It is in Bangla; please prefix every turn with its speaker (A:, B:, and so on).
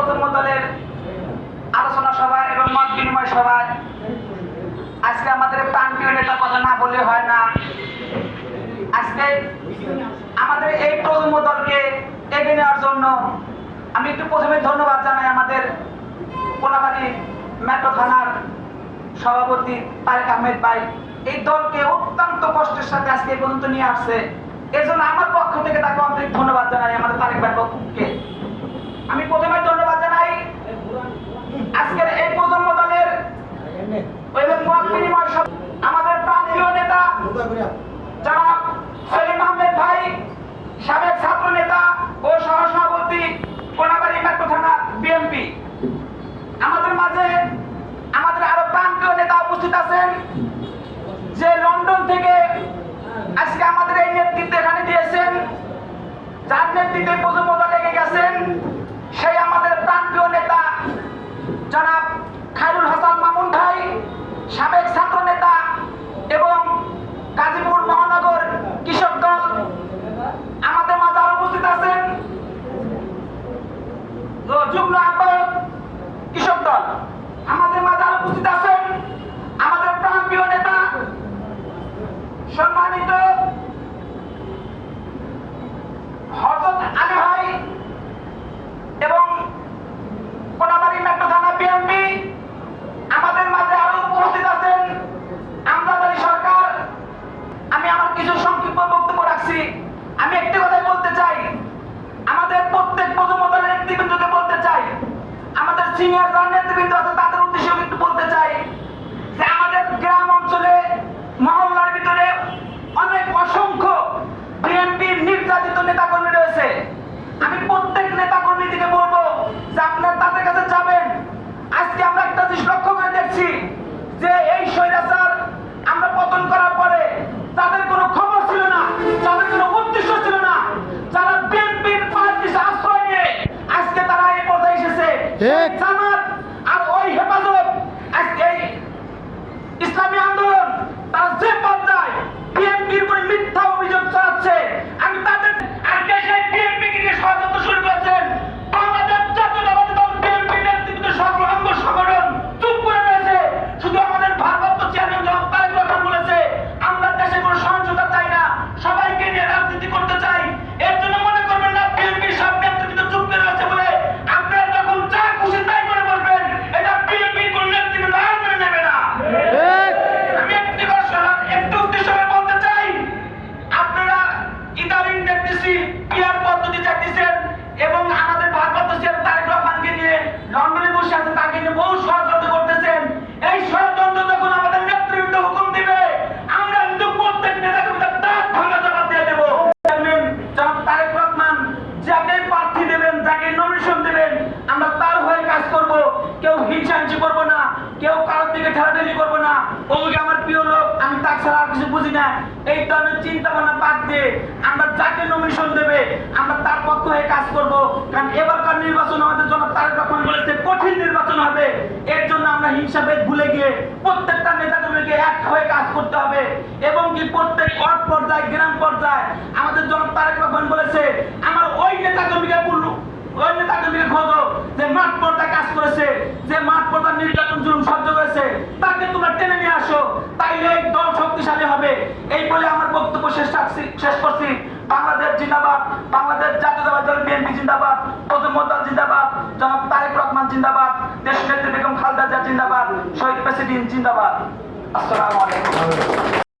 A: দলের আলোচনা এবং মত বিনিময় সভায় আজকে আমাদের নেতার কথা না বললে হয় না। আজকে আমাদের এই দলকে এগিয়ে নেওয়ার জন্য আমি একটু প্রথমে ধন্যবাদ জানাই আমাদের কোলাবাড়ি মেট্রো থানার সভাপতি তারেক আহমেদ ভাই। এই দলকে অত্যন্ত কষ্টের সাথে আজকে এই পর্যন্ত নিয়ে আসছে। এর জন্য আমার পক্ষ থেকে তাকে আন্তরিক ধন্যবাদ জানাই আমাদের তারেক ভাই পক্ষকে। আমি প্রথমে ধন্যবাদ জানাই আজকের এই প্রজন্ম দলের এবং মত বিনিময় সভা- আমাদের প্রান্তীয় নেতা জনাব সেলিম আহমেদ ভাই সাবেক ছাত্র নেতা ও সহসভাপতি কোনাবাড়ি মেট্রো থানা বিএনপি আমাদের মাঝে আমাদের আরও প্রান্তীয় নেতা উপস্থিত আছেন যে লন্ডন থেকে আজকে আমাদের এই নেতৃত্ব এখানে দিয়েছেন যার নেতৃত্বে প্রজন্ম লেগে গেছেন সেই আমাদের প্রান্তীয় নেতা জনাব খায়রুল হাসান মামুন ভাই সাবেক ছাত্র নেতা এবং গাজীপুর মহানগর কৃষক দল আমাদের মাঝে আরও উপস্থিত আছেন যুগ্ম আহ্বায়ক কৃষক দল আমাদের মাঝে আরও উপস্থিত আছেন আমাদের প্রান্তীয় নেতা, সম্মানিত হজরত আলী ভাই এবং কোনাবাড়ি মেট্রো থানা বিএনপি আমাদের মাঝে আরও উপস্থিত আছেন আমজাদ আলী সরকার। আমি আমার কিছু সংক্ষিপ্ত বক্তব্য রাখছি। আমি একটি কথাই বলতে চাই। আমাদের প্রত্যেক প্রজন্ম দলের নেতৃবৃন্দকে বলতে চাই। আমাদের সিনিয়র যারা নেতৃবৃন্দ আছে তাদের উদ্দেশ্যে একটু বলতে চাই যে আমাদের গ্রাম অঞ্চলে মহল্লার ভিতরে অনেক অসংখ্য বিএনপির নির্যাতিত নেতাকর্মী রয়েছে আমি প্রত্যেক নেতাকর্মী থেকে বলব যে আপনার তাদের কাছে যাবেন আজকে আমরা একটা জিনিস লক্ষ্য করে দেখছি যে এই স্বৈরাচার আমরা পতন করার পরে তাদের কোনো খবর ছিল না তাদের কোনো উদ্দেশ্য ছিল না যারা বিএনপির পার্টির আশ্রয় নিয়ে আজকে তারা এই পর্যায়ে এসেছে প্রার্থী দেবেন, যাকে নমিনেশন দেবেন, আমরা তার হয়ে কাজ করব। কেউ হিংসাহিংসি করব না, কেউ কারোর দিকে ঠেলাঠেলি করব না। অমুকে আমার প্রিয় লোক, আমি তার ছাড়া আর কিছু বুঝি না। এই ধরনের চিন্তা ভাবনা বাদ দিয়ে আমরা যাকে নমিনেশন দেবে, আমরা তার পক্ষ হয়ে কাজ করব। কারণ এবারকার নির্বাচন আমাদের জন্য তারেক রহমান বলেছে, কঠিন নির্বাচন হবে। এর জন্য আমরা হিংসাভেদ ভুলে গিয়ে প্রত্যেকটা নেতাকর্মীকে এক হয়ে কাজ করতে হবে। এবং কি প্রত্যেক ওয়ার্ড পর্যায়ে, গ্রাম পর্যায়ে আমাদের জনাব তারেক রহমান বলেছে আমার ওই নেতাকর্মীকে বললু ওই নেতাকর্মীকে খোঁজো যে মাঠ পর্দায় কাজ করেছে, যে মাঠ পর্দার নির্যাতন, জুলুম সহ্য করেছে, তাকে তোমরা টেনে নিয়ে আসো। তাইলে দল শক্তিশালী হবে। এই বলে আমার বক্তব্য শেষ রাখছি, শেষ করছি। বাংলাদেশ জিন্দাবাদ, বাংলাদেশ জাতীয়তাবাদী দল বিএনপি জিন্দাবাদ প্রথম দল জিন্দাবাদ, জনাব তারেক রহমান জিন্দাবাদ দেশ নেত্রী বেগম খালেদা জিন্দাবাদ, শহীদ প্রেসিডেন্ট জিন্দাবাদ। আসসালামু আলাইকুম।